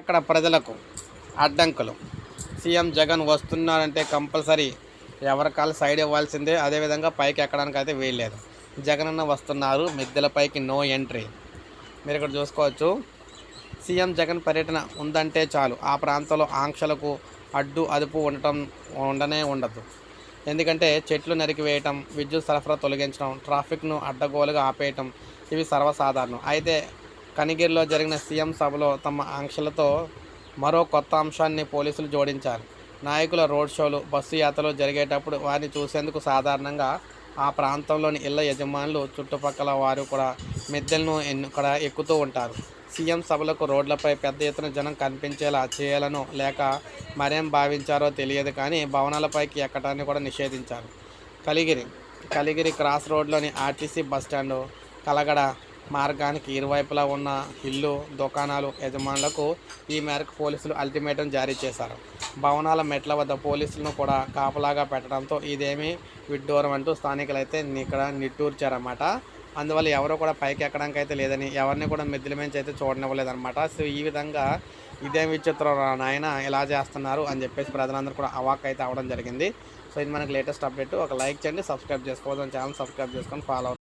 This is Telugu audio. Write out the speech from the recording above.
అక్కడ ప్రజలకు అడ్డంకులు. సీఎం జగన్ వస్తున్నారంటే కంపల్సరీ ఎవరి కాళ్ళు సైడ్ ఇవ్వాల్సిందే. అదేవిధంగా పైకి ఎక్కడానికి అయితే వీల్లేదు. జగనన్న వస్తున్నారు. మిద్దెలపైకి నో ఎంట్రీ. మీరు ఇక్కడ చూసుకోవచ్చు. సీఎం జగన్ పర్యటన ఉందంటే చాలు. ఆ ప్రాంతంలో ఆంక్షలకు అడ్డు అదుపు ఉండటం ఉండనే ఉండదు. ఎందుకంటే చెట్లు నరికివేయటం విద్యుత్ సరఫరా తొలగించడం ట్రాఫిక్ను అడ్డగోలుగా ఆపేయటం ఇవి సర్వసాధారణం. అయితే కనిగిరిలో జరిగిన సీఎం సభలో తమ ఆంక్షలతో మరో కొత్త అంశాన్ని పోలీసులు జోడించారు. నాయకుల రోడ్ షోలు బస్సు యాత్రలు జరిగేటప్పుడు వారిని చూసేందుకు సాధారణంగా ఆ ప్రాంతంలోని ఇళ్ళ యజమానులు చుట్టుపక్కల వారు కూడా మిద్దెలను ఇక్కడ ఎక్కుతూ ఉంటారు. సీఎం సభలకు రోడ్లపై పెద్ద ఎత్తున జనం కనిపించేలా చేయాలనో లేక మరేం భావించారో తెలియదు కానీ భవనాలపైకి ఎక్కడాన్ని కూడా నిషేధించారు. కలిగిరి కలిగిరి క్రాస్ రోడ్లోని ఆర్టీసీ బస్టాండు కలగడ మార్గానికి ఇరువైపులా ఉన్న ఇల్లు దుకాణాలు యజమానులకు ఈ మేరకు పోలీసులు అల్టిమేటం జారీ చేశారు. భవనాల మెట్ల వద్ద పోలీసులను కూడా కాపలాగా పెట్టడంతో ఇదేమీ విడ్డూరం అంటూ స్థానికులైతే ఇక్కడ నిట్టూర్చారన్నమాట. అందువల్ల ఎవరు కూడా పైకి ఎక్కడానికి అయితే లేదని ఎవరిని కూడా మిద్దెల మించి అయితే చూడనివ్వలేదన్నమాట. సో ఈ విధంగా ఇదేం విచిత్రం రా నాయన ఇలా చేస్తున్నారు అని చెప్పేసి ప్రజలందరూ కూడా అవాక్ అయితే అవ్వడం జరిగింది. సో ఇది మనకి లేటెస్ట్ అప్డేట్. ఒక లైక్ చేయండి సబ్స్క్రైబ్ చేసుకోవద్దు ఛానల్ సబ్స్క్రైబ్ చేసుకొని ఫాలో